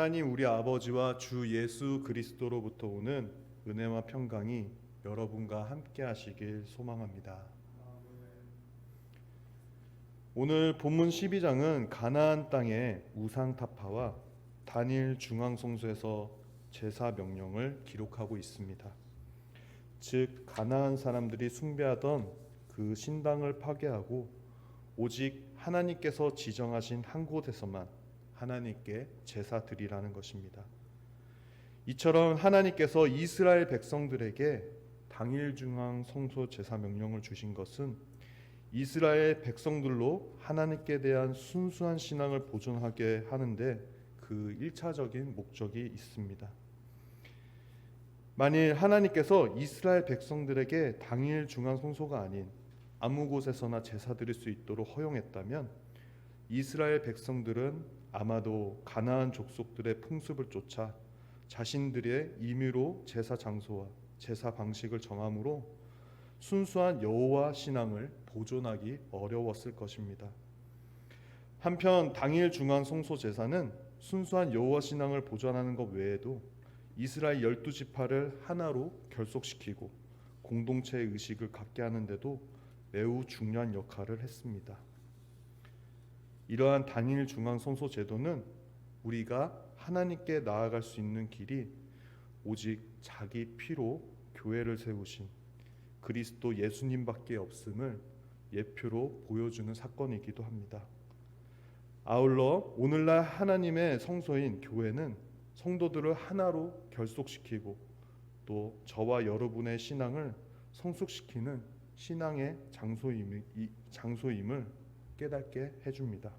하나님 우리 아버지와 주 예수 그리스도로부터 오는 은혜와 평강이 여러분과 함께 하시길 소망합니다. 오늘 본문 12장은 가나안 땅의 우상 타파와 단일 중앙 성소에서 제사 명령을 기록하고 있습니다. 즉 가나안 사람들이 숭배하던 그 신당을 파괴하고 오직 하나님께서 지정하신 한 곳에서만 하나님께 제사 드리라는 것입니다. 이처럼 하나님께서 이스라엘 백성들에게 당일 중앙 성소 제사 명령을 주신 것은 이스라엘 백성들로 하나님께 대한 순수한 신앙을 보존하게 하는데 그 1차적인 목적이 있습니다. 만일 하나님께서 이스라엘 백성들에게 당일 중앙 성소가 아닌 아무 곳에서나 제사 드릴 수 있도록 허용했다면 이스라엘 백성들은 아마도 가나안 족속들의 풍습을 쫓아 자신들의 임의로 제사 장소와 제사 방식을 정함으로 순수한 여호와 신앙을 보존하기 어려웠을 것입니다. 한편 당일 중앙 성소 제사는 순수한 여호와 신앙을 보존하는 것 외에도 이스라엘 열두 지파를 하나로 결속시키고 공동체의 의식을 갖게 하는데도 매우 중요한 역할을 했습니다. 이러한 단일 중앙 성소 제도는 우리가 하나님께 나아갈 수 있는 길이 오직 자기 피로 교회를 세우신 그리스도 예수님밖에 없음을 예표로 보여주는 사건이기도 합니다. 아울러 오늘날 하나님의 성소인 교회는 성도들을 하나로 결속시키고 또 저와 여러분의 신앙을 성숙시키는 신앙의 장소임을, 장소임을 깨닫게 해줍니다.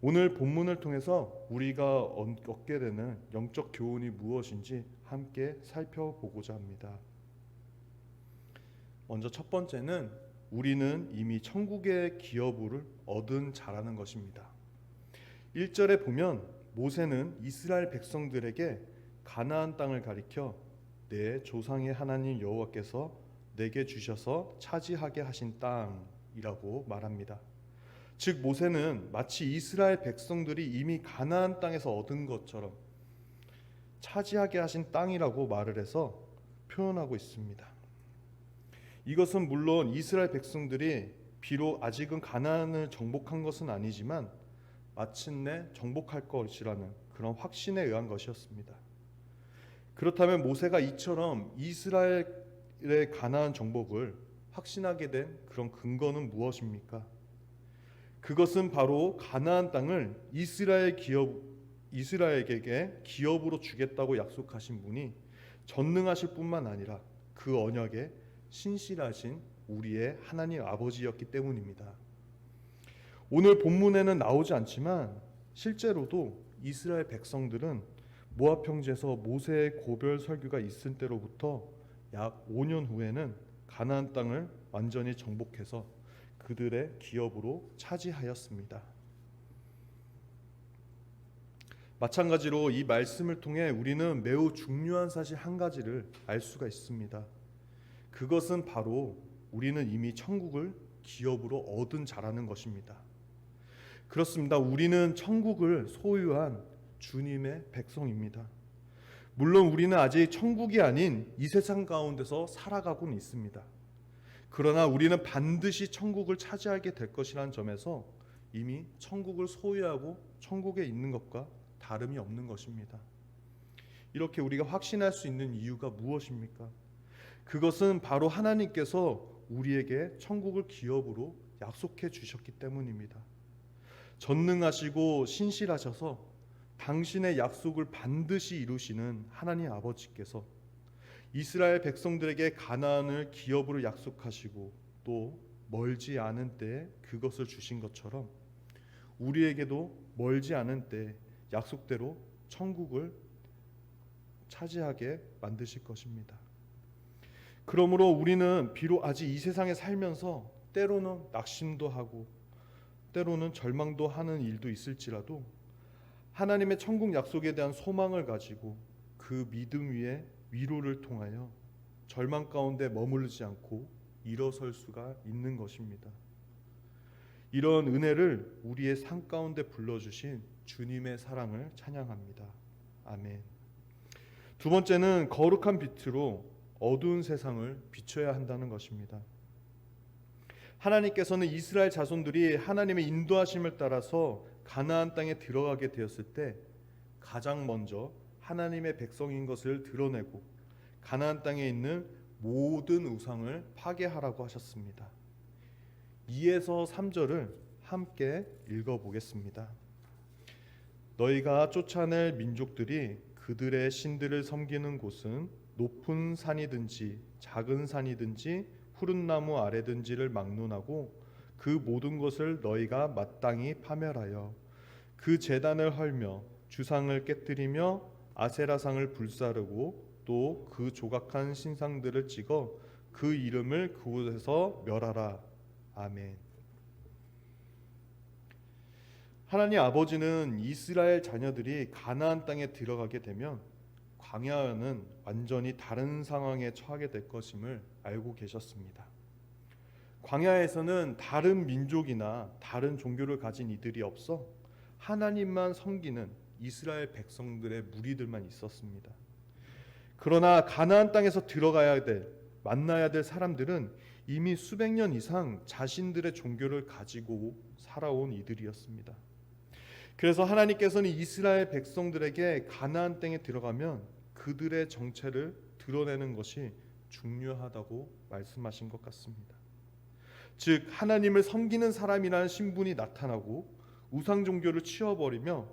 오늘 본문을 통해서 우리가 얻게 되는 영적 교훈이 무엇인지 함께 살펴보고자 합니다. 먼저 첫 번째는 우리는 이미 천국의 기여부를 얻은 자라는 것입니다. 1절에 보면 모세는 이스라엘 백성들에게 가나안 땅을 가리켜 내 조상의 하나님 여호와께서 내게 주셔서 차지하게 하신 땅 이라고 말합니다. 즉 모세는 마치 이스라엘 백성들이 이미 가나안 땅에서 얻은 것처럼 차지하게 하신 땅이라고 말을 해서 표현하고 있습니다. 이것은 물론 이스라엘 백성들이 비록 아직은 가나안을 정복한 것은 아니지만 마침내 정복할 것이라는 그런 확신에 의한 것이었습니다. 그렇다면 모세가 이처럼 이스라엘의 가나안 정복을 확신하게 된 그런 근거는 무엇입니까? 그것은 바로 가나안 땅을 이스라엘 기업 이스라엘에게 기업으로 주겠다고 약속하신 분이 전능하실 뿐만 아니라 그 언약에 신실하신 우리의 하나님 아버지였기 때문입니다. 오늘 본문에는 나오지 않지만 실제로도 이스라엘 백성들은 모압 평지에서 모세의 고별 설교가 있을 때로부터 약 5년 후에는 가나안 땅을 완전히 정복해서 그들의 기업으로 차지하였습니다. 마찬가지로 이 말씀을 통해 우리는 매우 중요한 사실 한 가지를 알 수가 있습니다. 그것은 바로 우리는 이미 천국을 기업으로 얻은 자라는 것입니다. 그렇습니다. 우리는 천국을 소유한 주님의 백성입니다. 물론 우리는 아직 천국이 아닌 이 세상 가운데서 살아가고는 있습니다. 그러나 우리는 반드시 천국을 차지하게 될 것이라는 점에서 이미 천국을 소유하고 천국에 있는 것과 다름이 없는 것입니다. 이렇게 우리가 확신할 수 있는 이유가 무엇입니까? 그것은 바로 하나님께서 우리에게 천국을 기업으로 약속해 주셨기 때문입니다. 전능하시고 신실하셔서 당신의 약속을 반드시 이루시는 하나님 아버지께서 이스라엘 백성들에게 가나안을 기업으로 약속하시고 또 멀지 않은 때 그것을 주신 것처럼 우리에게도 멀지 않은 때 약속대로 천국을 차지하게 만드실 것입니다. 그러므로 우리는 비록 아직 이 세상에 살면서 때로는 낙심도 하고 때로는 절망도 하는 일도 있을지라도 하나님의 천국 약속에 대한 소망을 가지고 그 믿음 위에 위로를 통하여 절망 가운데 머무르지 않고 일어설 수가 있는 것입니다. 이런 은혜를 우리의 삶 가운데 불러주신 주님의 사랑을 찬양합니다. 아멘. 두 번째는 거룩한 빛으로 어두운 세상을 비춰야 한다는 것입니다. 하나님께서는 이스라엘 자손들이 하나님의 인도하심을 따라서 가나안 땅에 들어가게 되었을 때 가장 먼저 하나님의 백성인 것을 드러내고 가나안 땅에 있는 모든 우상을 파괴하라고 하셨습니다. 2에서 3절을 함께 읽어 보겠습니다. 너희가 쫓아낼 민족들이 그들의 신들을 섬기는 곳은 높은 산이든지 작은 산이든지 푸른 나무 아래든지를 막론하고 그 모든 것을 너희가 마땅히 파멸하여 그 제단을 헐며 주상을 깨뜨리며 아세라상을 불사르고 또 그 조각한 신상들을 찍어 그 이름을 그곳에서 멸하라. 아멘. 하나님 아버지는 이스라엘 자녀들이 가나안 땅에 들어가게 되면 광야는 완전히 다른 상황에 처하게 될 것임을 알고 계셨습니다. 광야에서는 다른 민족이나 다른 종교를 가진 이들이 없어 하나님만 섬기는 이스라엘 백성들의 무리들만 있었습니다. 그러나 가나안 땅에서 들어가야 될 만나야 될 사람들은 이미 수백 년 이상 자신들의 종교를 가지고 살아온 이들이었습니다. 그래서 하나님께서는 이스라엘 백성들에게 가나안 땅에 들어가면 그들의 정체를 드러내는 것이 중요하다고 말씀하신 것 같습니다. 즉 하나님을 섬기는 사람이라는 신분이 나타나고 우상 종교를 치워버리며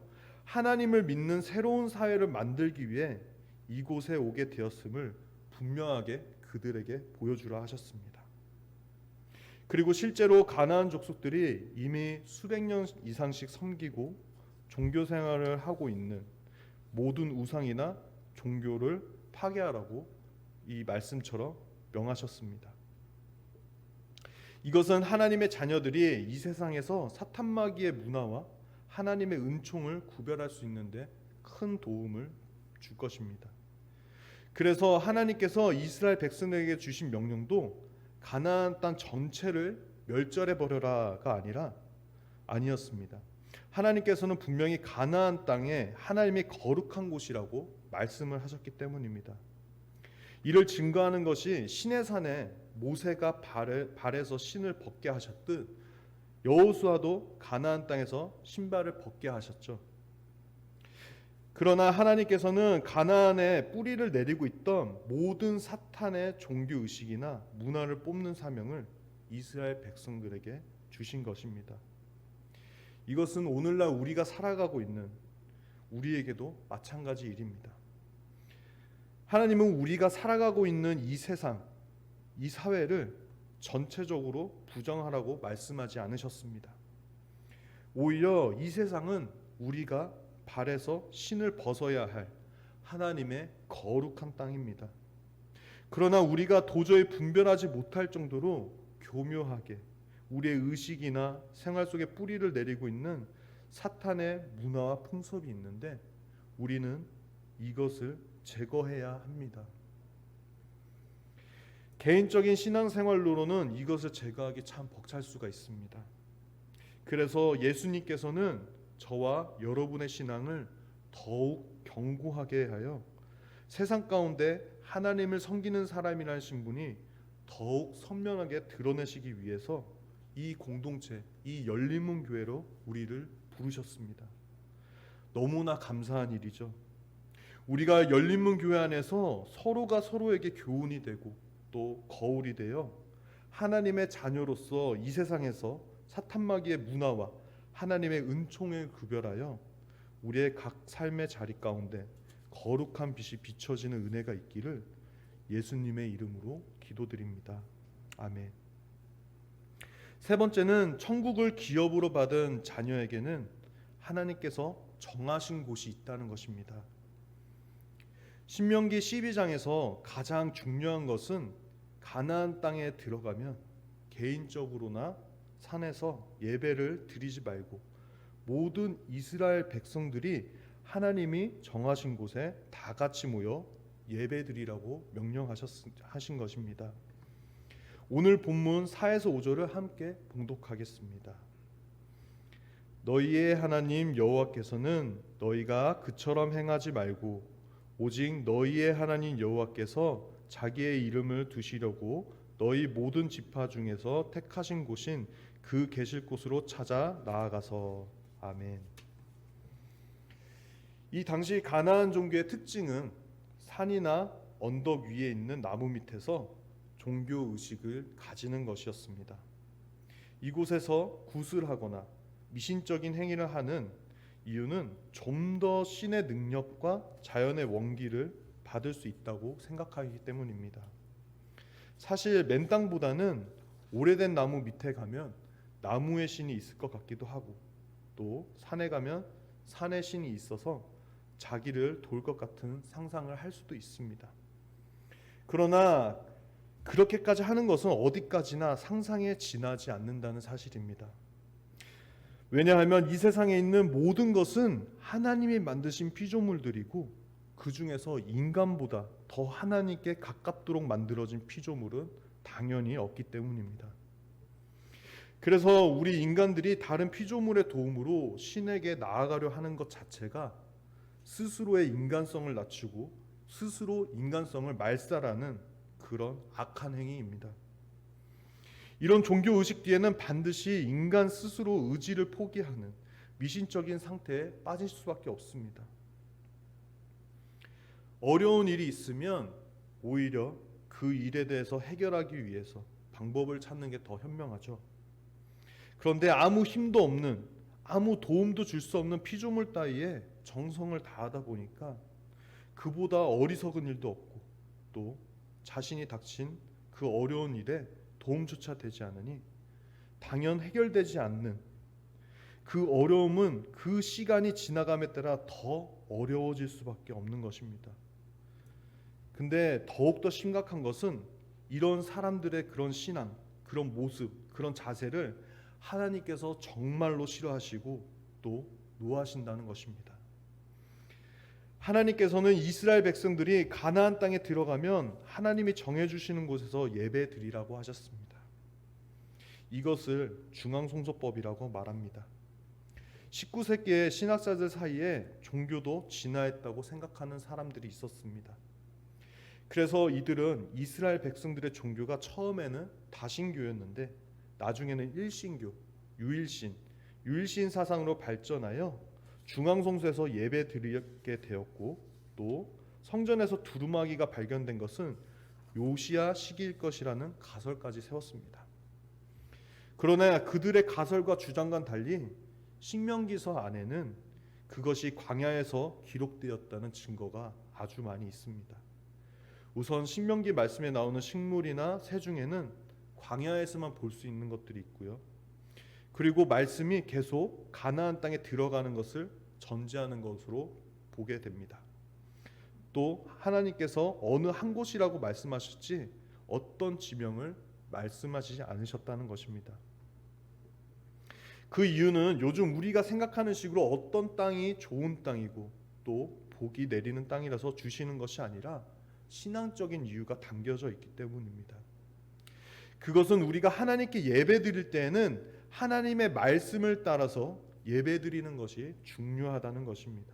하나님을 믿는 새로운 사회를 만들기 위해 이곳에 오게 되었음을 분명하게 그들에게 보여주라 하셨습니다. 그리고 실제로 가나안 족속들이 이미 수백 년 이상씩 섬기고 종교 생활을 하고 있는 모든 우상이나 종교를 파괴하라고 이 말씀처럼 명하셨습니다. 이것은 하나님의 자녀들이 이 세상에서 사탄 마귀의 문화와 하나님의 은총을 구별할 수 있는데 큰 도움을 줄 것입니다. 그래서 하나님께서 이스라엘 백성에게 주신 명령도 가나안 땅 전체를 멸절해 버려라가 아니라 아니었습니다. 하나님께서는 분명히 가나안 땅에 하나님의 거룩한 곳이라고 말씀을 하셨기 때문입니다. 이를 증거하는 것이 신의 산에 모세가 발에, 발에서 신을 벗게 하셨듯 여호수아도 가나안 땅에서 신발을 벗게 하셨죠. 그러나 하나님께서는 가나안에 뿌리를 내리고 있던 모든 사탄의 종교 의식이나 문화를 뽑는 사명을 이스라엘 백성들에게 주신 것입니다. 이것은 오늘날 우리가 살아가고 있는 우리에게도 마찬가지 일입니다. 하나님은 우리가 살아가고 있는 이 세상, 이 사회를 전체적으로 부정하라고 말씀하지 않으셨습니다. 오히려 이 세상은 우리가 발에서 신을 벗어야 할 하나님의 거룩한 땅입니다. 그러나 우리가 도저히 분별하지 못할 정도로 교묘하게 우리의 의식이나 생활 속에 뿌리를 내리고 있는 사탄의 문화와 풍습이 있는데 우리는 이것을 제거해야 합니다. 개인적인 신앙생활로는 이것을 제거하기 참 벅찰 수가 있습니다. 그래서 예수님께서는 저와 여러분의 신앙을 더욱 견고하게 하여 세상 가운데 하나님을 섬기는 사람이라는 신분이 더욱 선명하게 드러내시기 위해서 이 공동체, 이 열린문 교회로 우리를 부르셨습니다. 너무나 감사한 일이죠. 우리가 열린문 교회 안에서 서로가 서로에게 교훈이 되고 또 거울이 되어 하나님의 자녀로서 이 세상에서 사탄마귀의 문화와 하나님의 은총을 구별하여 우리의 각 삶의 자리 가운데 거룩한 빛이 비춰지는 은혜가 있기를 예수님의 이름으로 기도드립니다. 아멘. 세 번째는 천국을 기업으로 받은 자녀에게는 하나님께서 정하신 곳이 있다는 것입니다. 신명기 12장에서 가장 중요한 것은 가나안 땅에 들어가면 개인적으로나 산에서 예배를 드리지 말고 모든 이스라엘 백성들이 하나님이 정하신 곳에 다 같이 모여 예배드리라고 명령하신 것입니다. 오늘 본문 4에서 5절을 함께 봉독하겠습니다. 너희의 하나님 여호와께서는 너희가 그처럼 행하지 말고 오직 너희의 하나님 여호와께서 자기의 이름을 두시려고 너희 모든 지파 중에서 택하신 곳인 그 계실 곳으로 찾아 나아가서 아멘. 이 당시 가나안 종교의 특징은 산이나 언덕 위에 있는 나무 밑에서 종교 의식을 가지는 것이었습니다. 이곳에서 굿을 하거나 미신적인 행위를 하는 이유는 좀 더 신의 능력과 자연의 원기를 받을 수 있다고 생각하기 때문입니다. 사실 맨 땅보다는 오래된 나무 밑에 가면 나무의 신이 있을 것 같기도 하고 또 산에 가면 산의 신이 있어서 자기를 도울 것 같은 상상을 할 수도 있습니다. 그러나 그렇게까지 하는 것은 어디까지나 상상에 지나지 않는다는 사실입니다. 왜냐하면 이 세상에 있는 모든 것은 하나님이 만드신 피조물들이고 그 중에서 인간보다 더 하나님께 가깝도록 만들어진 피조물은 당연히 없기 때문입니다. 그래서 우리 인간들이 다른 피조물의 도움으로 신에게 나아가려 하는 것 자체가 스스로의 인간성을 낮추고 스스로 인간성을 말살하는 그런 악한 행위입니다. 이런 종교 의식 뒤에는 반드시 인간 스스로 의지를 포기하는 미신적인 상태에 빠질 수밖에 없습니다. 어려운 일이 있으면 오히려 그 일에 대해서 해결하기 위해서 방법을 찾는 게 더 현명하죠. 그런데 아무 힘도 없는 아무 도움도 줄 수 없는 피조물 따위에 정성을 다하다 보니까 그보다 어리석은 일도 없고 또 자신이 닥친 그 어려운 일에 도움조차 되지 않으니 당연 해결되지 않는 그 어려움은 그 시간이 지나감에 따라 더 어려워질 수밖에 없는 것입니다. 근데 더욱더 심각한 것은 이런 사람들의 그런 신앙, 그런 모습, 그런 자세를 하나님께서 정말로 싫어하시고 또 노하신다는 것입니다. 하나님께서는 이스라엘 백성들이 가나안 땅에 들어가면 하나님이 정해 주시는 곳에서 예배 드리라고 하셨습니다. 이것을 중앙송소법이라고 말합니다. 19세기의 신학자들 사이에 종교도 진화했다고 생각하는 사람들이 있었습니다. 그래서 이들은 이스라엘 백성들의 종교가 처음에는 다신교였는데 나중에는 일신교, 유일신, 유일신 사상으로 발전하여 중앙성소에서 예배 드리게 되었고 또 성전에서 두루마기가 발견된 것은 요시야 시기일 것이라는 가설까지 세웠습니다. 그러나 그들의 가설과 주장과는 달리 신명기서 안에는 그것이 광야에서 기록되었다는 증거가 아주 많이 있습니다. 우선 신명기 말씀에 나오는 식물이나 새 중에는 광야에서만 볼 수 있는 것들이 있고요. 그리고 말씀이 계속 가나안 땅에 들어가는 것을 전제하는 것으로 보게 됩니다. 또 하나님께서 어느 한 곳이라고 말씀하셨지 어떤 지명을 말씀하시지 않으셨다는 것입니다. 그 이유는 요즘 우리가 생각하는 식으로 어떤 땅이 좋은 땅이고 또 복이 내리는 땅이라서 주시는 것이 아니라 신앙적인 이유가 담겨져 있기 때문입니다. 그것은 우리가 하나님께 예배 드릴 때에는 하나님의 말씀을 따라서 예배 드리는 것이 중요하다는 것입니다.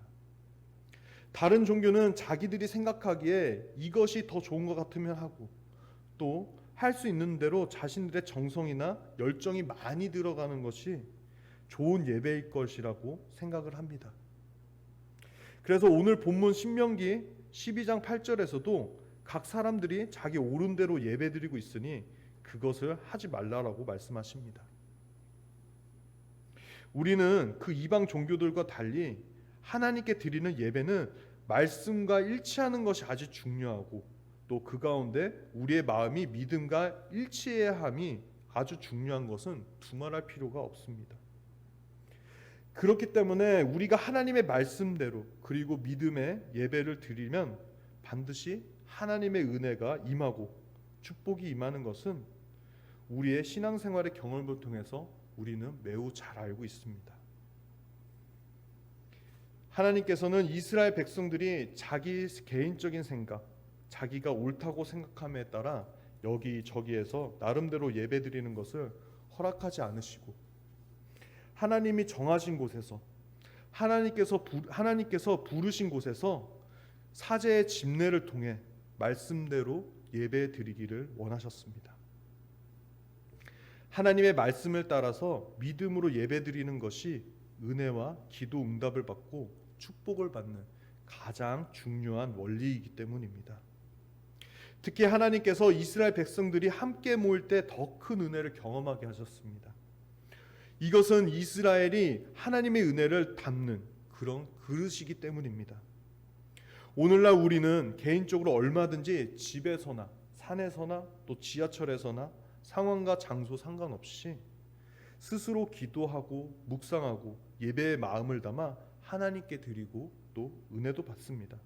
다른 종교는 자기들이 생각하기에 이것이 더 좋은 것 같으면 하고 또 할 수 있는 대로 자신들의 정성이나 열정이 많이 들어가는 것이 좋은 예배일 것이라고 생각을 합니다. 그래서 오늘 본문 신명기 12장 8절에서도 각 사람들이 자기 옳은 대로 예배드리고 있으니 그것을 하지 말라라고 말씀하십니다. 우리는 그 이방 종교들과 달리 하나님께 드리는 예배는 말씀과 일치하는 것이 아주 중요하고 또 그 가운데 우리의 마음이 믿음과 일치해야 함이 아주 중요한 것은 두말할 필요가 없습니다. 그렇기 때문에 우리가 하나님의 말씀대로 그리고 믿음의 예배를 드리면 반드시 하나님의 은혜가 임하고 축복이 임하는 것은 우리의 신앙생활의 경험을 통해서 우리는 매우 잘 알고 있습니다. 하나님께서는 이스라엘 백성들이 자기 개인적인 생각, 자기가 옳다고 생각함에 따라 여기 저기에서 나름대로 예배 드리는 것을 허락하지 않으시고 하나님이 정하신 곳에서 하나님께서 부, 하나님께서 부르신 곳에서 사제의 집례를 통해 말씀대로 예배 드리기를 원하셨습니다. 하나님의 말씀을 따라서 믿음으로 예배 드리는 것이 은혜와 기도 응답을 받고 축복을 받는 가장 중요한 원리이기 때문입니다. 특히 하나님께서 이스라엘 백성들이 함께 모일 때 더 큰 은혜를 경험하게 하셨습니다. 이것은 이스라엘이 하나님의 은혜를 담는 그런 그릇이기 때문입니다. 오늘날 우리는 개인적으로 얼마든지 집에서나 산에서나 또 지하철에서나 상황과 장소 상관없이 스스로 기도하고 묵상하고 예배의 마음을 담아 하나님께 드리고 또 은혜도 받습니다.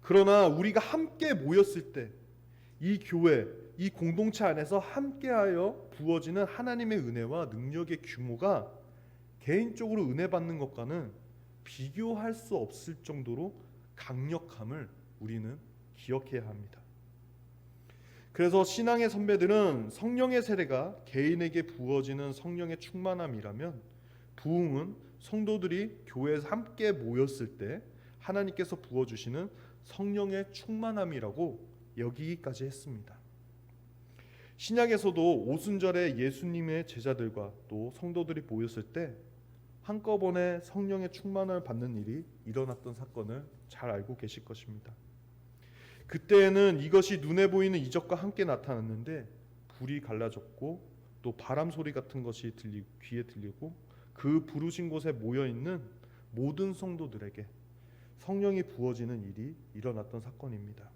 그러나 우리가 함께 모였을 때 이 교회, 이 공동체 안에서 함께하여 부어지는 하나님의 은혜와 능력의 규모가 개인적으로 은혜 받는 것과는 비교할 수 없을 정도로 강력함을 우리는 기억해야 합니다. 그래서 신앙의 선배들은 성령의 세례가 개인에게 부어지는 성령의 충만함이라면 부흥은 성도들이 교회에서 함께 모였을 때 하나님께서 부어 주시는 성령의 충만함이라고 여기기까지 했습니다. 신약에서도 오순절에 예수님의 제자들과 또 성도들이 모였을 때 한꺼번에 성령의 충만을 받는 일이 일어났던 사건을 잘 알고 계실 것입니다. 그때에는 이것이 눈에 보이는 이적과 함께 나타났는데 불이 갈라졌고 또 바람 소리 같은 것이 들리 귀에 들리고 그 부르신 곳에 모여 있는 모든 성도들에게 성령이 부어지는 일이 일어났던 사건입니다.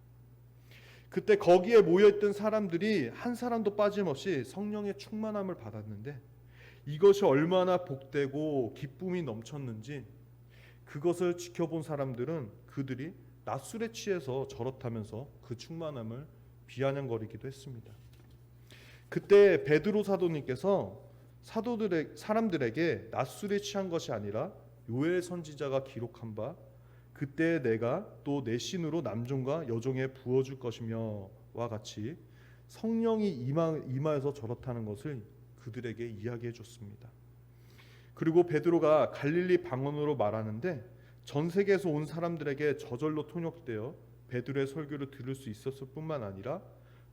그때 거기에 모여 있던 사람들이 한 사람도 빠짐없이 성령의 충만함을 받았는데 이것이 얼마나 복되고 기쁨이 넘쳤는지 그것을 지켜본 사람들은 그들이 낮술에 취해서 저렇다면서 그 충만함을 비아냥거리기도 했습니다. 그때 베드로 사도님께서 사도들의 사람들에게 낮술에 취한 것이 아니라 요엘 선지자가 기록한 바 그때 내가 또 내 신으로 남종과 여종에 부어 줄 것이며와 같이 성령이 임하, 임하여서 저렇다는 것을 그들에게 이야기해 줬습니다. 그리고 베드로가 갈릴리 방언으로 말하는데 전 세계에서 온 사람들에게 저절로 통역되어 베드로의 설교를 들을 수 있었을 뿐만 아니라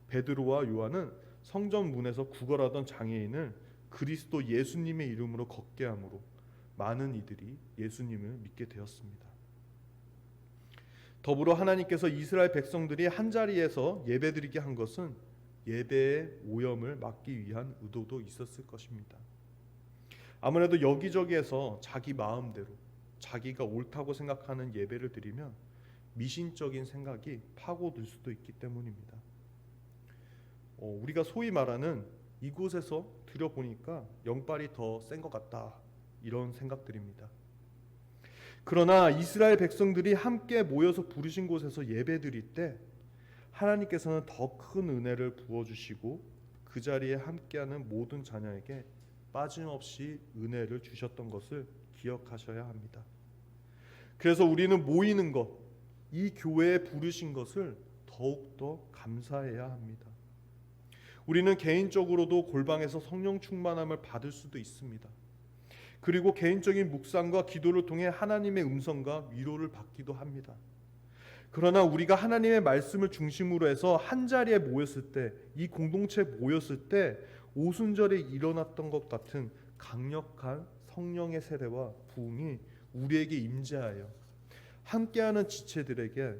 베드로와 요한은 성전 문에서 구걸하던 장애인을 그리스도 예수님의 이름으로 걷게 함으로 많은 이들이 예수님을 믿게 되었습니다. 더불어 하나님께서 이스라엘 백성들이 한 자리에서 예배드리게 한 것은 예배의 오염을 막기 위한 의도도 있었을 것입니다. 아무래도 여기저기에서 자기 마음대로 자기가 옳다고 생각하는 예배를 드리면 미신적인 생각이 파고들 수도 있기 때문입니다. 어, 우리가 소위 말하는 이곳에서 들여보니까 영빨이 더 센 것 같다 이런 생각들입니다. 그러나 이스라엘 백성들이 함께 모여서 부르신 곳에서 예배드릴 때 하나님께서는 더 큰 은혜를 부어 주시고 그 자리에 함께하는 모든 자녀에게 빠짐없이 은혜를 주셨던 것을 기억하셔야 합니다. 그래서 우리는 모이는 것, 이 교회에 부르신 것을 더욱더 감사해야 합니다. 우리는 개인적으로도 골방에서 성령 충만함을 받을 수도 있습니다. 그리고 개인적인 묵상과 기도를 통해 하나님의 음성과 위로를 받기도 합니다. 그러나 우리가 하나님의 말씀을 중심으로 해서 한 자리에 모였을 때, 이 공동체에 모였을 때 오순절에 일어났던 것 같은 강력한 성령의 세례와 부흥이 우리에게 임재하여 함께하는 지체들에게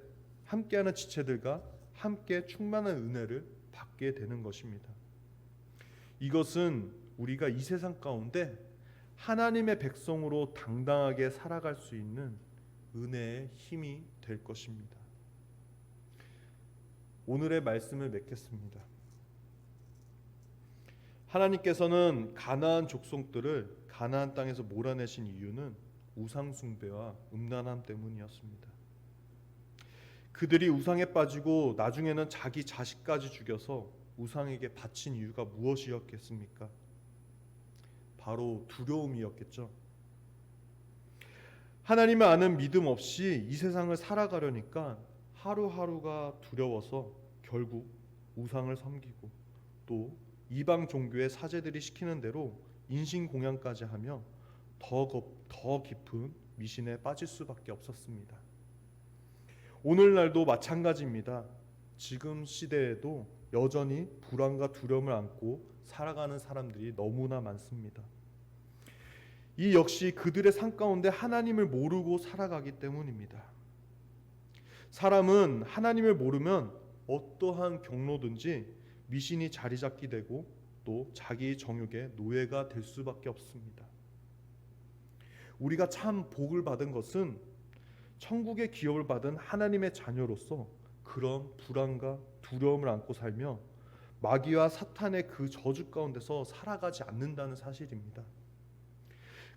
함께하는 지체들과 함께 충만한 은혜를 받게 되는 것입니다. 이것은 우리가 이 세상 가운데 하나님의 백성으로 당당하게 살아갈 수 있는 은혜의 힘이 될 것입니다. 오늘의 말씀을 맺겠습니다. 하나님께서는 가나안 족속들을 가나안 땅에서 몰아내신 이유는 우상 숭배와 음란함 때문이었습니다. 그들이 우상에 빠지고 나중에는 자기 자식까지 죽여서 우상에게 바친 이유가 무엇이었겠습니까? 바로 두려움이었겠죠. 하나님을 아는 믿음 없이 이 세상을 살아가려니까 하루하루가 두려워서 결국 우상을 섬기고 또 이방 종교의 사제들이 시키는 대로 인신 공양까지 하며 더, 겁- 더 깊은 미신에 빠질 수밖에 없었습니다. 오늘날도 마찬가지입니다. 지금 시대에도 여전히 불안과 두려움을 안고 살아가는 사람들이 너무나 많습니다. 이 역시 그들의 삶 가운데 하나님을 모르고 살아가기 때문입니다. 사람은 하나님을 모르면 어떠한 경로든지 미신이 자리 잡게 되고 또 자기 정욕의 노예가 될 수밖에 없습니다. 우리가 참 복을 받은 것은 천국의 기업을 받은 하나님의 자녀로서 그런 불안과 두려움을 안고 살며 마귀와 사탄의 그 저주 가운데서 살아가지 않는다는 사실입니다.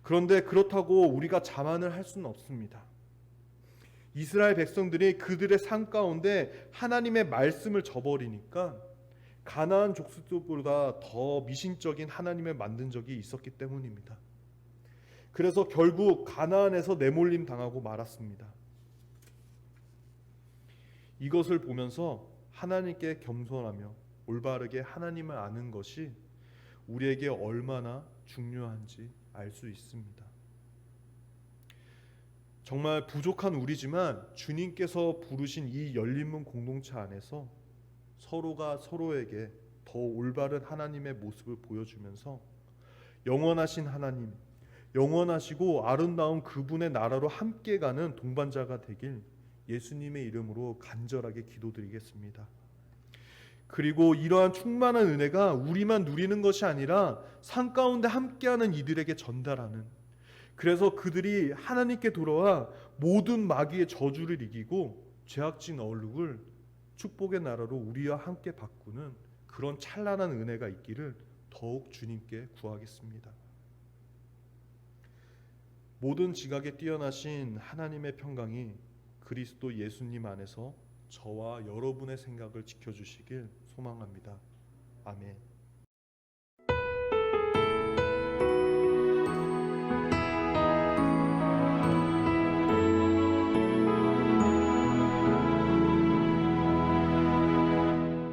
그런데 그렇다고 우리가 자만을 할 수는 없습니다. 이스라엘 백성들이 그들의 삶 가운데 하나님의 말씀을 저버리니까 가나안 족속들보다 더 미신적인 하나님을 만든 적이 있었기 때문입니다. 그래서 결국 가나안에서 내몰림 당하고 말았습니다. 이것을 보면서 하나님께 겸손하며 올바르게 하나님을 아는 것이 우리에게 얼마나 중요한지 알 수 있습니다. 정말 부족한 우리지만 주님께서 부르신 이 열린문 공동체 안에서 서로가 서로에게 더 올바른 하나님의 모습을 보여주면서 영원하신 하나님, 영원하시고 아름다운 그분의 나라로 함께 가는 동반자가 되길 예수님의 이름으로 간절하게 기도드리겠습니다. 그리고 이러한 충만한 은혜가 우리만 누리는 것이 아니라 산 가운데 함께하는 이들에게 전달하는 그래서 그들이 하나님께 돌아와 모든 마귀의 저주를 이기고 죄악진 얼룩을 축복의 나라로 우리와 함께 바꾸는 그런 찬란한 은혜가 있기를 더욱 주님께 구하겠습니다. 모든 지각에 뛰어나신 하나님의 평강이 그리스도 예수님 안에서 저와 여러분의 생각을 지켜주시길 소망합니다. 아멘.